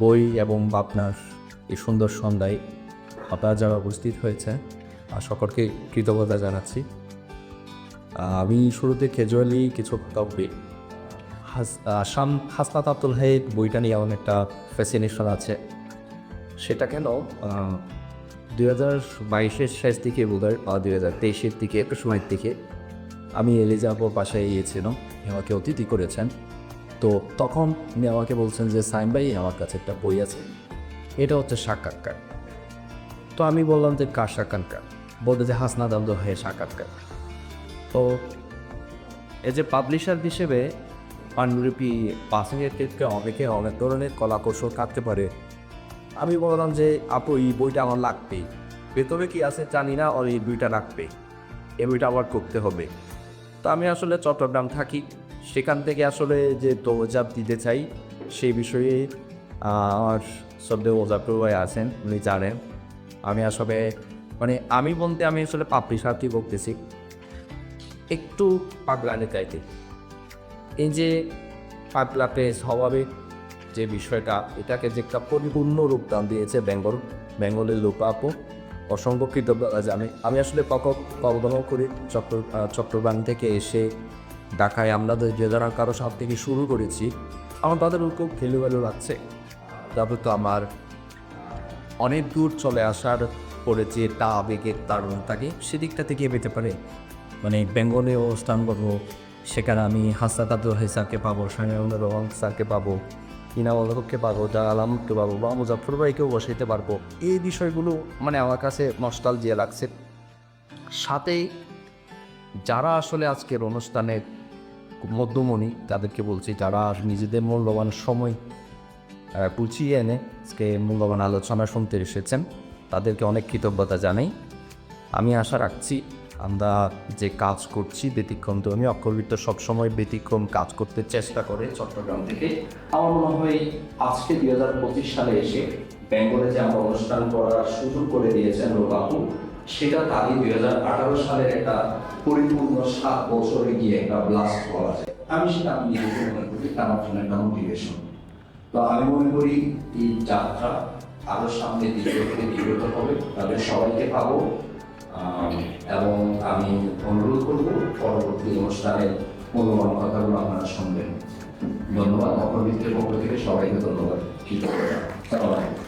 বই এবং আপনার এই সুন্দর সন্ধ্যায় আপনারা যারা উপস্থিত হয়েছে সকলকে কৃতজ্ঞতা জানাচ্ছি। আমি শুরুতে ক্যাজুয়ালি কিছু কথা বলি শাম, হাসনাত আব্দুল হাইদ বইটা নিয়ে আমার একটা ফ্যাসিনেশন আছে। সেটা কেন দুই হাজার বাইশের শেষ দিকে বোধ হয়, বা দুই হাজার তেইশের দিকে সময়ের দিকে, আমি এলিজাপুর বাসায় গিয়েছিলাম। আমাকে অতিথি করেছেন। তো তখন উনি আমাকে বলছেন যে, সাইম ভাই, আমার কাছে একটা বই আছে। এটা হচ্ছে সাক্ষাৎকার। তো আমি বললাম যে, কার সাক্ষাৎকার? বলতে যে হাসনাদ আব্দুল হাইয়ের সাক্ষাৎকার। তো এ পাবলিশার হিসেবে পাণ্ডুলিপি পাসিংয়ের ক্ষেত্রে অনেকে অনেক ধরনের কলা কৌশল থাকতে পারে। আমি বললাম যে, আপু, এই বইটা আমার লাগবেই। ভেতরে কি আছে জানি না, আর এই বইটা লাগবে এই বইটা আবার করতে হবে। তো আমি আসলে চট্টগ্রাম থাকি। সেখান থেকে আসলে যে দৌজাব দিতে চাই, সেই বিষয়ে আমার সদ্য ওজাপুর ভাই আছেন, উনি জানেন। আমি আসলে মানে আমি বলতে আমি আসলে পাপড়ি সাথী বলতেছি একটু পাগলানে চাইতে এই যে পাগলাতে স্বভাবে যে বিষয়টা, এটাকে যে একটা পরিপূর্ণ রূপদান দিয়েছে বেঙ্গল, বেঙ্গলের লোক আপু, অসংখ্য কৃতজ্ঞতা আমি আসলে কখন করি চট্টগ্রাম থেকে এসে ঢাকায় আমরা যে যারা কারও সাথ থেকে শুরু করেছি আমার তাদের খুব খেলু ভ্যালু লাগছে। তারপর তো আমার অনেক দূর চলে আসার পরে যে তা আবেগের তারণ থাকে সেদিকটা থেকে পেতে পারে। মানে বেঙ্গলে অবস্থান করব, সেখানে আমি হাসাত আব্দুল স্যারকে পাবো শাহিনুর রহমান স্যারকে পাবো ইনামকে পাবো যা আলামকে পাবো বা মুজাফর ভাইকেও বসাইতে পারব। এই বিষয়গুলো মানে আমার কাছে নস্টাল দিয়ে লাগছে। সাথে যারা আসলে আজকের অনুষ্ঠানের মধ্যমণি তাদেরকে বলছি, যারা নিজেদের মূল্যবান সময় গুছিয়ে এনে আজকে মূল্যবান আলোচনা শুনতে এসেছেন, তাদেরকে অনেক কৃতজ্ঞতা জানাই। আমি আশা রাখছি আমরা যে কাজ করছি ব্যতিক্রম, তো আমি অক্ষরবিত্ত সবসময় ব্যতিক্রম কাজ করতে চেষ্টা করে চট্টগ্রাম থেকে। আমার মনে হয় আজকে দুই হাজার পঁচিশ সালে এসে বেঙ্গলে যে আমরা অনুষ্ঠান করার সুযোগ করে দিয়েছেন বাবু সেটা তারই দুই হাজার আঠারো সালের একটা পরিপূর্ণ সাত বছরে গিয়ে একটা ব্লাস্ট করা যায় আমি সেটা আমি নিজেকে মনে করি আমার জন্য একটা মোটিভেশন তো আমি মনে করি, এই যাত্রা আরও সামনের দিকে বিগত হবে, তাদের সবাইকে পাবো। এবং আমি অনুরোধ করব, পরবর্তী অনুষ্ঠানের মূল্যবান কথাগুলো আপনারা শুনবেন। ধন্যবাদ অপরবিত্তের পক্ষ থেকে সবাইকে ধন্যবাদ। আলাইকুম।